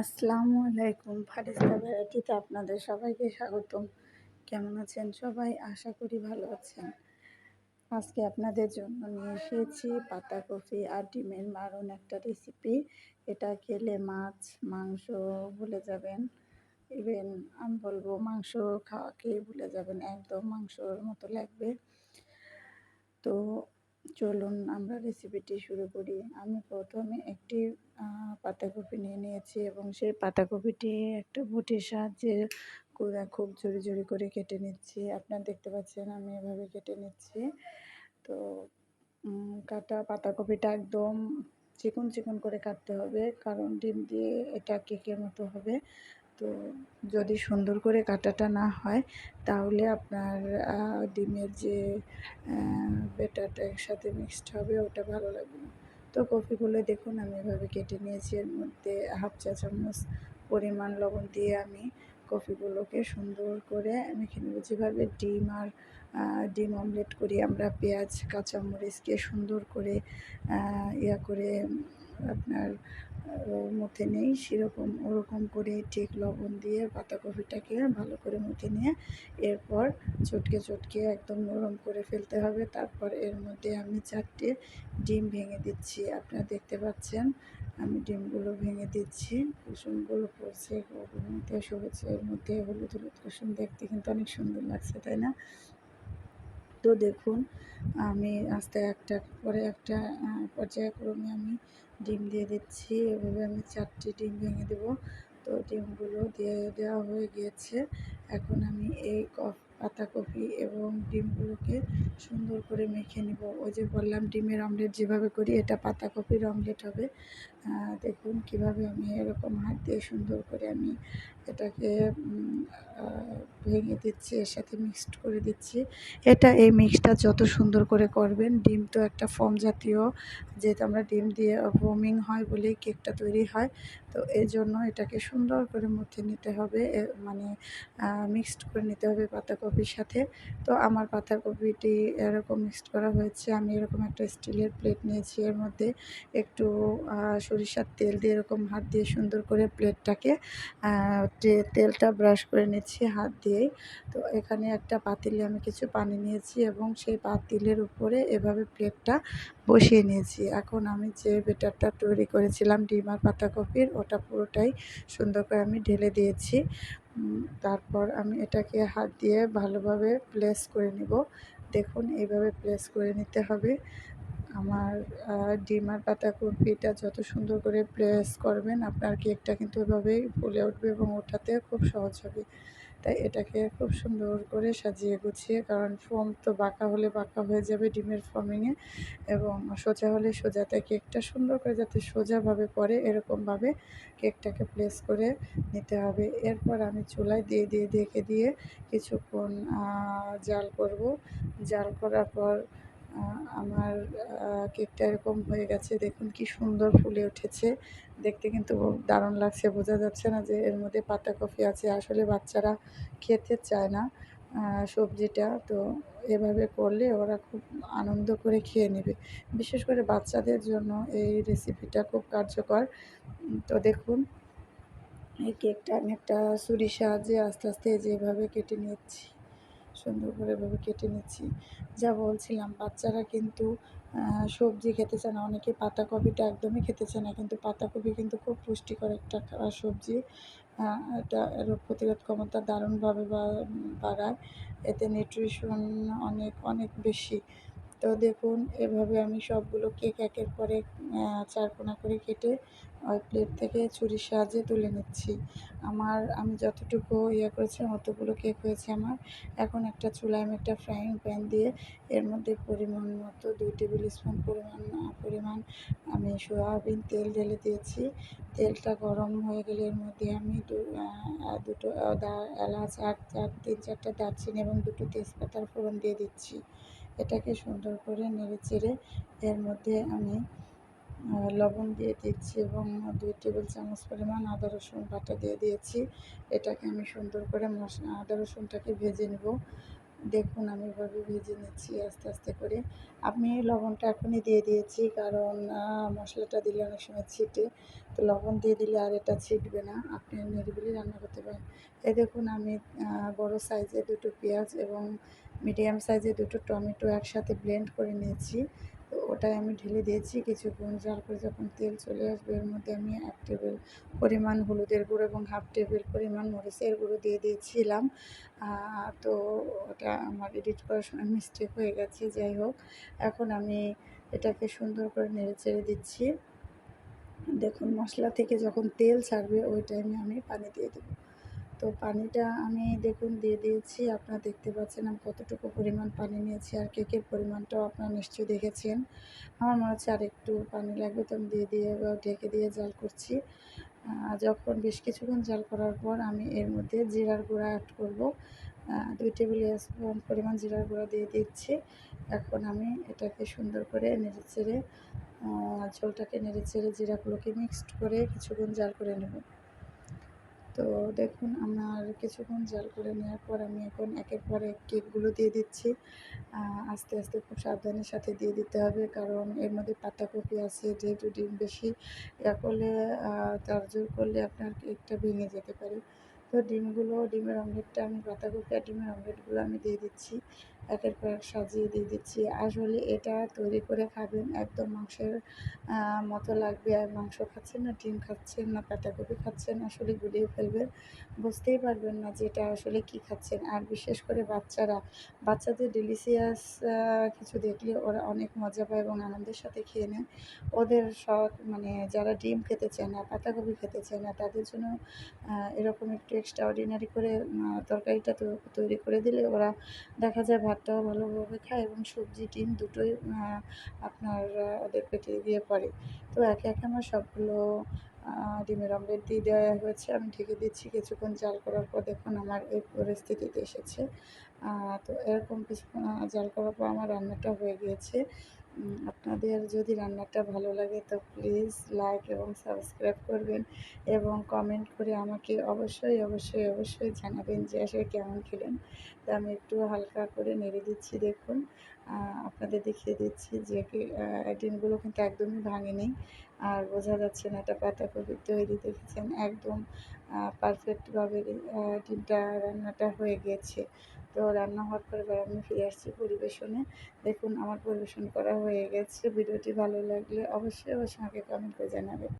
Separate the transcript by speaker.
Speaker 1: আসসালামু আলাইকুম। ফারিস্তা ভ্যারাইটিতে আপনাদের সবাইকে স্বাগতম। কেমন আছেন সবাই? আশা করি ভালো আছেন। আজকে আপনাদের জন্য নিয়ে এসেছি পাতাকপি আর ডিমের মারণ একটা রেসিপি এটা খেলে মাছ, মাংস ভুলে যাবেন। ইভেন আমি বলব মাংস খাওয়াকেই ভুলে যাবেন, একদম মাংসর মতো লাগবে। তো চলুন আমরা রেসিপিটি শুরু করি। আমি প্রথমে একটি পাতাকপি নিয়ে নিয়েছি এবং সেই পাতাকপিটি একটা বুটির সাহায্যে খুব ঝুড়ি ঝুড়ি করে কেটে নিচ্ছি। আপনারা দেখতে পাচ্ছেন আমি এভাবে কেটে নিচ্ছি। তো কাটা পাতাকপিটা একদম চিকন চিকন করে কাটতে হবে কারণ ডিম দিয়ে এটা কেকের মতো হবে। তো, যদি সুন্দর করে কাটাটা না হয় তাহলে আপনার ডিমের যে বেটারটা একসাথে মিক্সড হবে, ওটা ভালো লাগবে না। তো কফিগুলো দেখুন, আমি এভাবে কেটে নিয়েছি। এর মধ্যে হাফ চা চামচ পরিমাণ লবণ দিয়ে আমি কফিগুলোকে সুন্দর করে আমি নেব যেভাবে ডিম আর ডিম অমলেট করি, আমরা পেঁয়াজ, কাঁচামরিচকে সুন্দর করে ইয়া করে আপনার মুথে নেই, সেরকম ওরকম করে ঠিক লবণ দিয়ে পাতাকপিটাকে ভালো করে মুথে নিয়ে এরপর চটকে চটকে একদম নরম করে ফেলতে হবে। তারপর এর মধ্যে আমি চারটে ডিম ভেঙে দিচ্ছি। আপনারা দেখতে পাচ্ছেন, আমি ডিমগুলো ভেঙে দিচ্ছি। কুসুমগুলো পড়ছে মধ্যে সবুজ, এর মধ্যে হলুদ হলুদ কুসুম দেখতে কিন্তু অনেক সুন্দর লাগছে, তাই না? তো দেখুন, আমি আস্তে একটা পরে একটা পর্যায়ক্রমে আমি ডিম দিয়ে দিচ্ছি। এভাবে আমি চারটি ডিম ভেঙে দেবো। তো ডিমগুলো দিয়ে দেওয়া হয়ে গিয়েছে। এখন আমি এই কফ পাতাকপি এবং ডিমগুলোকে সুন্দর করে মেখে নিব। ওই যে বললাম, ডিমের অমলেট যেভাবে করি, এটা পাতাকপির অমলেট হবে। দেখুন কীভাবে আমি এরকম হাত দিয়ে সুন্দর করে আমি এটাকে ভেঙে দিচ্ছি, এর সাথে মিক্সড করে দিচ্ছি। এটা এই মিক্সটা যত সুন্দর করে করবেন, ডিম তো একটা ফর্ম জাতীয়, যেহেতু আমরা ডিম দিয়ে ফোমিং হয় বলেই কেকটা তৈরি হয় তো এই জন্য এটাকে সুন্দর করে মধ্যে নিতে হবে মানে মিক্সড করে নিতে হবে পাতাকপির সাথে। তো আমার পাতাকপিটি এরকম মিক্সড করা হয়েছে, আমি এরকম একটা স্টিলের প্লেট নিয়েছি এর মধ্যে। একটু সরিষার তেল দিয়ে এরকম হাত দিয়ে সুন্দর করে প্লেটটাকে তেলটা ব্রাশ করে নিচ্ছি হাত দিয়েই। তো এখানে একটা পাতিলে আমি কিছু পানি নিয়েছি এবং সেই পাতিলের উপরে এভাবে প্লেটটা বসিয়ে নিয়েছি। এখন আমি যে বেটারটা তৈরি করেছিলাম ডিম আর পাতাকপির ওটা পুরোটাই সুন্দর করে আমি ঢেলে দিয়েছি। তারপর আমি এটাকে হাত দিয়ে ভালোভাবে প্লেস করে নিব। দেখুন, এইভাবে প্লেস করে নিতে হবে। আমার ডিমার পাতাকপিটা যত সুন্দর করে প্রেস করবেন, আপনার কেকটা কিন্তু এভাবেই ফুলে উঠবে এবং ওঠাতে খুব সহজ হবে। তাই এটাকে খুব সুন্দর করে সাজিয়ে গুছিয়ে, কারণ ফোম তো বাঁকা হলে বাঁকা হয়ে যাবে ডিমের ফর্মিংয়ে এবং সোজা হলে সোজাতে কেকটা সুন্দর করে যাতে সোজাভাবে পরে এরকমভাবে কেকটাকে প্লেস করে নিতে হবে। এরপর আমি চুলায় দিয়ে দিয়ে, ঢেকে দিয়ে কিছুক্ষণ জাল করব। জাল করার পর আমার কেকটা এরকম হয়ে গেছে। দেখুন কি সুন্দর ফুলে উঠেছে। দেখতে কিন্তু দারুণ লাগছে। বোঝা যাচ্ছে না যে এর মধ্যে পাতাকপি আছে। আসলে বাচ্চারা খেতে চায় না সবজিটা। তো এভাবে করলে ওরা খুব আনন্দ করে খেয়ে নেবে। বিশেষ করে বাচ্চাদের জন্য এই রেসিপিটা খুব কার্যকর। তো দেখুন, এই কেকটা আমি একটা সাহায্যে আস্তে আস্তে যেভাবে কেটে নিচ্ছি। সুন্দর করে এভাবে কেটে নিচ্ছি। যা বলছিলাম, বাচ্চারা কিন্তু সবজি খেতে চায় না। অনেকে পাতাকপিটা একদমই খেতে চায় না, কিন্তু পাতাকপি কিন্তু খুব পুষ্টিকর একটা সবজি। এটা রোগ প্রতিরোধ ক্ষমতা দারুণভাবে বাড়ায়। এতে নিউট্রিশন অনেক অনেক বেশি। তো দেখুন, এভাবে আমি সবগুলো কেক একের পরে চার কোনা করে কেটে ওই প্লেট থেকে ছুরির সাহায্যে তুলে নিচ্ছি। আমার, আমি যতটুকু ইয়ে করেছিলাম অতগুলো কেক হয়েছে আমার। এখন একটা চুলায় আমি একটা ফ্রাইং প্যান দিয়ে এর মধ্যে পরিমাণ মতো দুই টেবিল স্পুন পরিমাণ পরিমাণ আমি সয়াবিন তেল ঢেলে দিয়েছি। তেলটা গরম হয়ে গেলে এর মধ্যে আমি দুটো এলাচ আর চার, তিন, চারটা দারচিনি এবং দুটো তেজপাতার ফোড়ন দিয়ে দিচ্ছি। এটাকে সুন্দর করে নেড়ে চেড়ে এর মধ্যে আমি লবণ দিয়ে দিচ্ছি এবং দুই টেবিল চামচ পরিমাণ আদা, রসুন বাটা দিয়ে দিয়েছি। এটাকে আমি সুন্দর করে মশলা আদা, রসুনটাকে ভেজে নেব। দেখুন, আমি এভাবে ভেজে নিচ্ছি আস্তে আস্তে করে। আমি লবণটা এখনই দিয়ে দিয়েছি, কারণ মশলাটা দিলে অনেক সময় ছিটে। তো লবণ দিয়ে দিলে আর এটা ছিটবে না। আপনি নিরিবিলি রান্না করতে পারেন। এই দেখুন, আমি বড় সাইজে দুটো পেঁয়াজ এবং মিডিয়াম সাইজে দুটো টমেটো একসাথে ব্লেন্ড করে নিয়েছি। তো ওটাই আমি ঢেলে দিয়েছি। কিছুক্ষণ জাল করে যখন তেল চলে আসবে, এর মধ্যে আমি এক টেবিল পরিমাণ হলুদের গুঁড়ো এবং হাফ টেবিল পরিমাণ মরিচের গুঁড়ো দিয়ে দিয়েছিলাম। তো ওটা আমার এডিট করার সময় মিস্টেক হয়ে গেছে, যাই হোক। এখন আমি এটাকে সুন্দর করে নেড়ে চেড়ে দিচ্ছি। দেখুন, মশলা থেকে যখন তেল ছাড়বে, ওই টাইমে আমি পানি দিয়ে দেবো। তো পানিটা আমি দেখুন দিয়ে দিয়েছি। আপনারা দেখতে পাচ্ছেন আমি কতটুকু পরিমাণ পানি নিয়েছি আর কেকের পরিমাণটাও আপনারা নিশ্চয়ই দেখেছেন। আমার মনে হচ্ছে আর একটু পানি লাগবে তো আমি দিয়ে দিয়ে বা ঢেকে দিয়ে জাল করছি। যখন বেশ কিছুক্ষণ জাল করার পর আমি এর মধ্যে জিরার গুঁড়া অ্যাড করব। দুই টেবিল স্পুন পরিমাণ জিরার গুঁড়া দিয়ে দিচ্ছি। এখন আমি এটাকে সুন্দর করে নেড়ে চেড়ে ঝোলটাকে নেড়ে চেড়ে জিরাগুলোকে মিক্সড করে কিছুক্ষণ জাল করে নেব। তো দেখুন, আমার কিছুক্ষণ জাল করে নেওয়ার পর আমি এখন একের পর এক কেকগুলো দিয়ে দিচ্ছি। আস্তে আস্তে খুব সাবধানের সাথে দিয়ে দিতে হবে, কারণ এর মধ্যে পাতাকপি আছে, যেহেতু ডিম বেশি, ইয়া করলে তার জোর করলে আপনার কেকটা ভেঙে যেতে পারে। তো ডিমগুলো, ডিমের অমলেটটা আমি পাতাকপি আর ডিমের অমলেটগুলো আমি দিয়ে দিচ্ছি। একের পর এক সাজিয়ে দিয়ে দিচ্ছি। আসলে এটা তৈরি করে খাবেন, একদম মাংসের মতো লাগবে। আর মাংস খাচ্ছেন না, ডিম খাচ্ছেন না, পাতাকপি খাচ্ছেন, আসলে গুলিয়ে ফেলবেন। বুঝতেই পারবেন না যে এটা আসলে কি খাচ্ছেন। আর বিশেষ করে বাচ্চারা, বাচ্চাদের ডেলিসিয়াস কিছু দেখলে ওরা অনেক মজা পায় এবং আনন্দের সাথে খেয়ে নেয়। ওদের সব মানে যারা ডিম খেতে চায় না, পাতাকপি খেতে চায় না, তাদের জন্য এরকম একটু এক্সট্রা অর্ডিনারি করে তরকারিটা তৈরি করে দিলে ওরা দেখা যায় ভাতটাও ভালোভাবে খায় এবং সবজি, ডিম দুটোই আপনার ওদের পেটে গিয়ে পড়ে। তো একে একে আমার সবগুলো ডিমের অমলেট দিয়ে দেওয়া হয়েছে। আমি ঢেকে দিচ্ছি কিছুক্ষণ জাল করার পর দেখুন আমার এই পরিস্থিতিতে এসেছে। তো এরকম কিছুক্ষণ জাল করার পর আমার রান্নাটা হয়ে গিয়েছে। আপনাদের যদি রান্নাটা ভালো লাগে তো প্লিজ লাইক এবং সাবস্ক্রাইব করবেন এবং কমেন্ট করে আমাকে অবশ্যই অবশ্যই অবশ্যই জানাবেন যে আসলে কেমন খেলেন। তো আমি একটু হালকা করে নেড়ে দিচ্ছি, দেখুন। আপনাদের দেখিয়ে দিচ্ছি যে ডিমগুলো কিন্তু একদমই ভাঙেনি। আর বোঝা যাচ্ছে না এটা পাতাকপি তৈরি দেখেছেন একদম পারফেক্টভাবে ডিমটা রান্নাটা হয়ে গেছে। তো রান্না হওয়ার পরে আমি ফিরে আসছি পরিবেশনে। দেখুন, আমার পরিবেশন করা হয়ে গেছে। ভিডিওটি ভালো লাগলে অবশ্যই অবশ্যই আমাকে কমেন্ট করে জানাবেন।